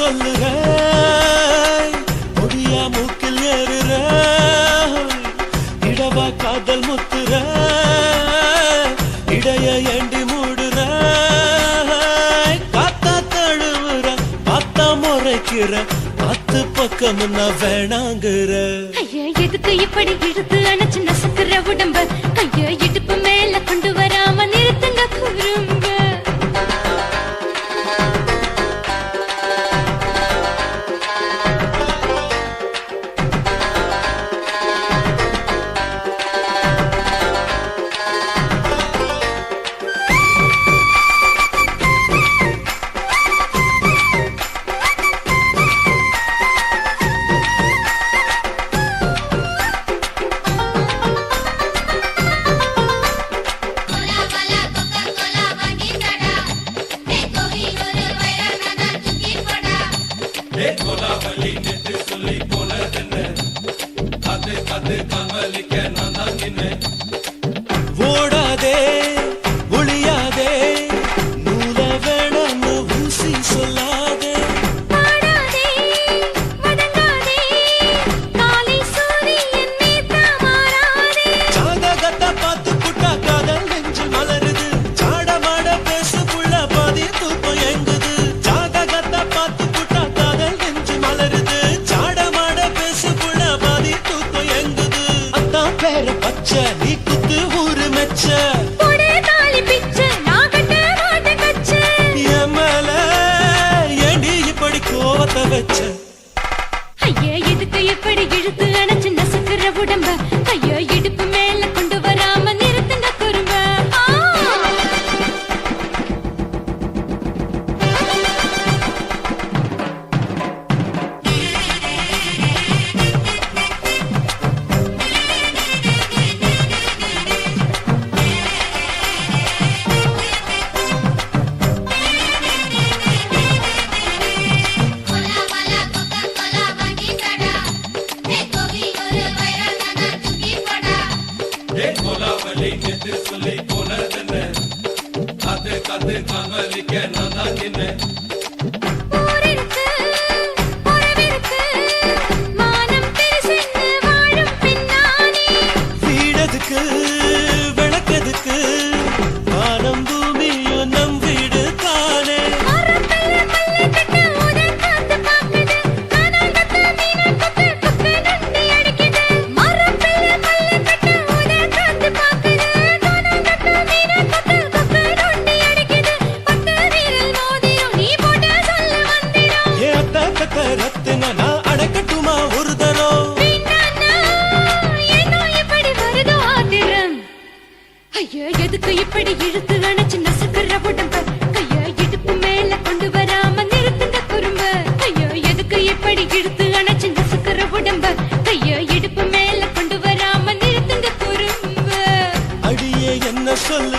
சொல்லுற பொடியா மூக்கில் ஏறுற இடவா காதல் முத்துற இடைய ஏண்டி மூடுற காத்தா தழுவுற பார்த்தா முறைக்கிற பத்து பக்கம் நான் வேணாங்கிற ஐயா எதுக்கு இப்படி இழுத்து அணைச்சு நசுக்கிற உடம்ப கைய இடுப்பு மேல கொண்டு வர ஐயோ ஏன் கொலவலி நிதிசுலி புனதன அது கது கமலிக்க நான் என்ன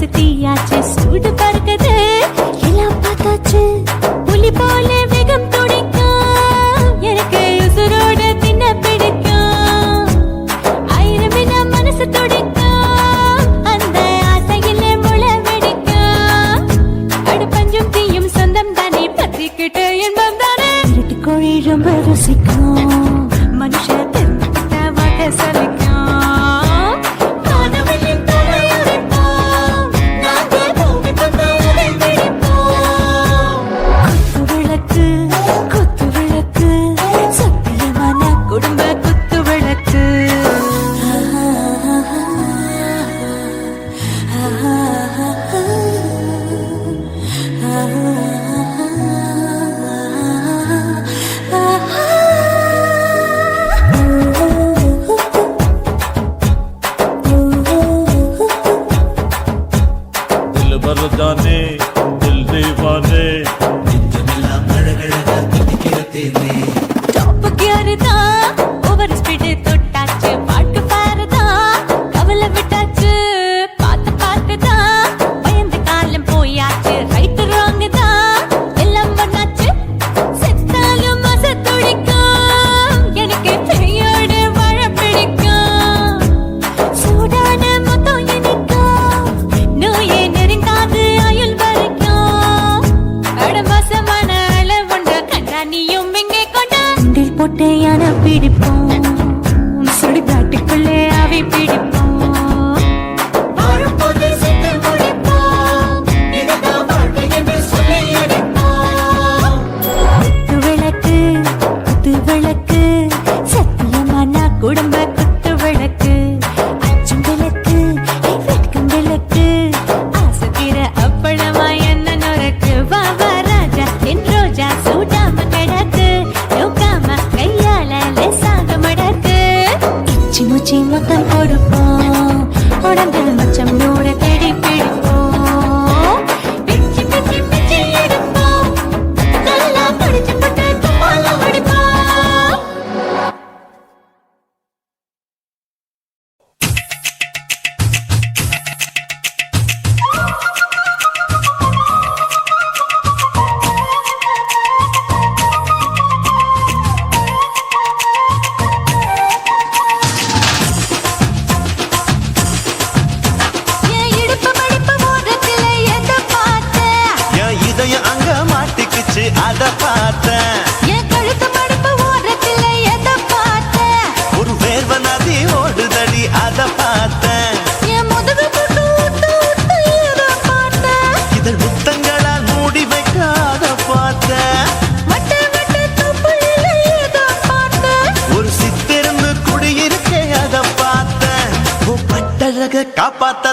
உரசி জানে দিল দিবানে be the boom. రుచి మొత్తం కొడుకు I capata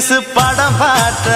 பார்த்தேன் படம் பார்த்த